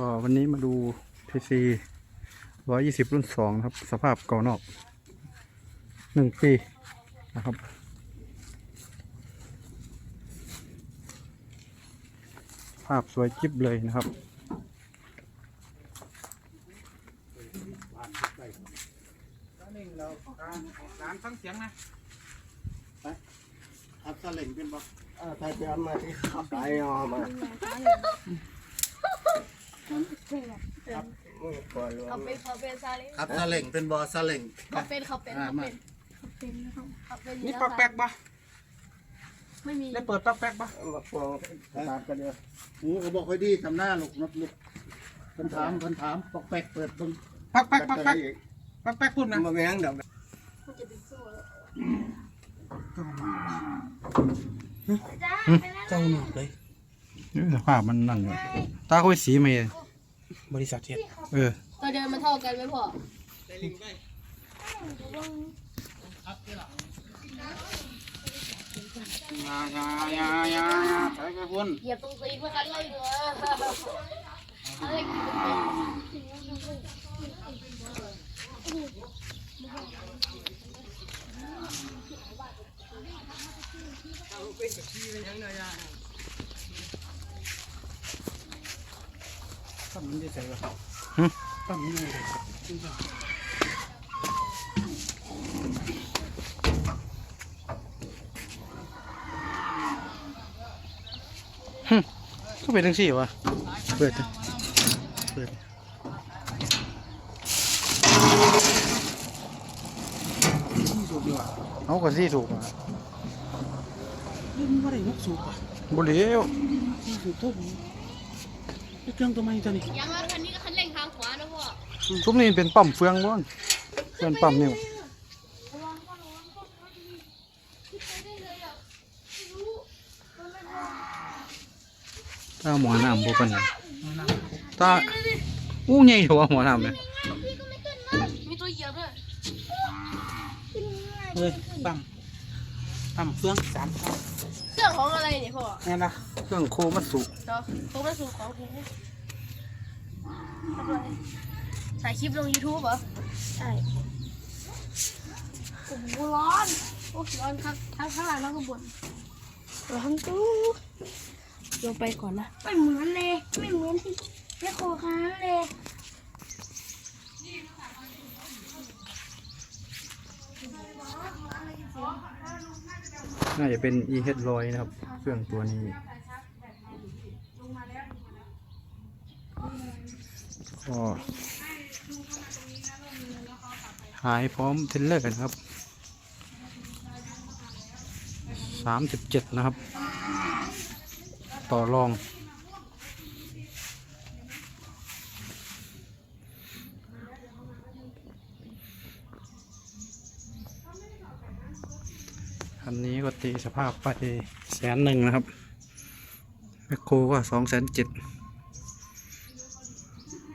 ก็วันนี้มาดู PC 120 รุ่น2นะครับ สภาพเก่านอก 1 ปีนะครับ ภาพสวยจิ๊บเลยนะครับ ร้านฟังเสียงนะอัพสลิงเป็นบ่เออไทยเปียนมาที่ขับไก่เอามา มือก่อนเขาเป็นเขาเป็นซาเล้งขับสลิงเป็นบ่สลิงเขาเป็นเขาเป็นอ่าเขามาเป็นเขาเป็นนะครับเขาเป็นนี่ปอกแป๊กปะไม่มีได้เปิดปอกแป๊กปะมาฟองตามกันเดียวหูก็บอกค่อยดีทำหน้าลูกนักลูกเพิ่นถามเพิ่นถามปอกแปกเปิดเบิ่งปอกแป๊กปอกแป๊กปอกแป๊กพูดนะมาแม่งดอกมันจะเป็นสู้แล้วเจ้าหนุกเลยนี่สภาพมันนั่นอยู่ตาคุยสีเมย์บริษัทเทียเออ ตัวเดินมันเท่ากันไหมพ่อยายายายาไปไปพุ่นเหยียบตรงตีนเพื่อกันเลยเด้อะไรกินเป็นตั้มมันจะใส่ปะ หึตั้มมันจะใส่ก็เป็นทั้งสี่วะเปิดดิเปิดดิที่สูบดีกว่าเอาก็สี่ถูกอะเรื่องว่าได้ยกสูบอะบุหรี่ที่สูบทุบนี่เครื่องตัวใหม่ตัวนี้ พ่อทุกนี้เป็นปั๊มเฟืองบ้านเป็นปั๊มนิ้วตาหมอน้ำบุปันตาอู้ใหญ่หัวหมอน้ำเลยมีตัวเหยียบด้วยเฮ้ยปั๊มปั๊มเฟืองสามปั๊มเครื่องของอะไรเนี่ยพ่อนี่นะเครื่องโคมัตสุเนาะตัวมันสูงของผม ถ่ายคลิปลง YouTube เหรอ ใช่โอ้โหร้อน โอ้ร้อนครับทั้งข้างหลังแล้วก็บนร้อนตู้ลงไปก่อนนะ ไม่เหมือนเลย ไม่เหมือนที่แม่โคค้างเลยน่าจะเป็น e h ร้อยนะครับ เครื่องตัวนี้ ก็ หายพร้อมเทรลเลอร์กันครับสามสิบเจ็ดนะครับ ต่อรองคันนี้ก็ตีสภาพไปแสนหนึ่งนะครับแมคโครก็สองแสนเจ็ด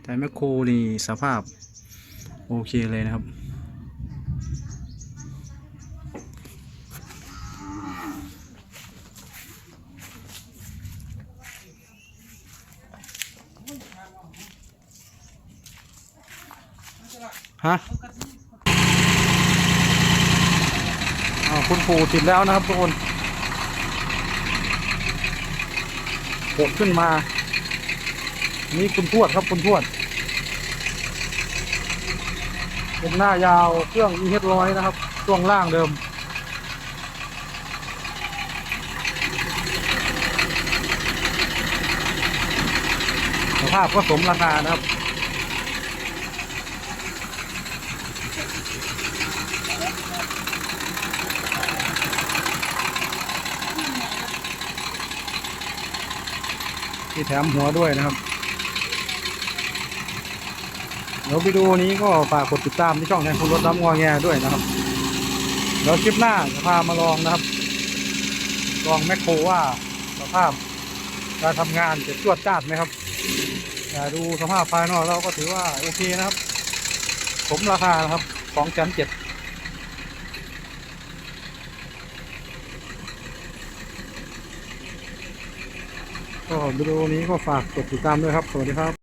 แต่แมคโครนี่สภาพ โอเคเลยนะครับ ฮะคุณปู่ติดแล้วนะครับทุกคนกดขึ้นมา นี่คุณทวดครับคุณทวดเป็นหน้ายาวเครื่อง e h ร้อยนะครับช่วงล่างเดิม สภาพก็สมราคานะครับ ที่แถมหัวด้วยนะครับ เดี๋ยววิดีโอนี้ก็ฝากกดติดตามที่ช่องแทนคุณรถน้ำงอแงด้วยนะครับเดี๋ยวคลิปหน้าจะพามาลองนะครับ ลองแมคโครว่าสภาพการทำงานจะจวดจ้าดไหมครับแต่ดูสภาพภายนอกเราก็ถือว่าโอเคนะครับ สมราคานะครับสองแสนเจ็ด ก็วิดีโอนี้ก็ฝากกดติดตามด้วยครับ สวัสดีครับ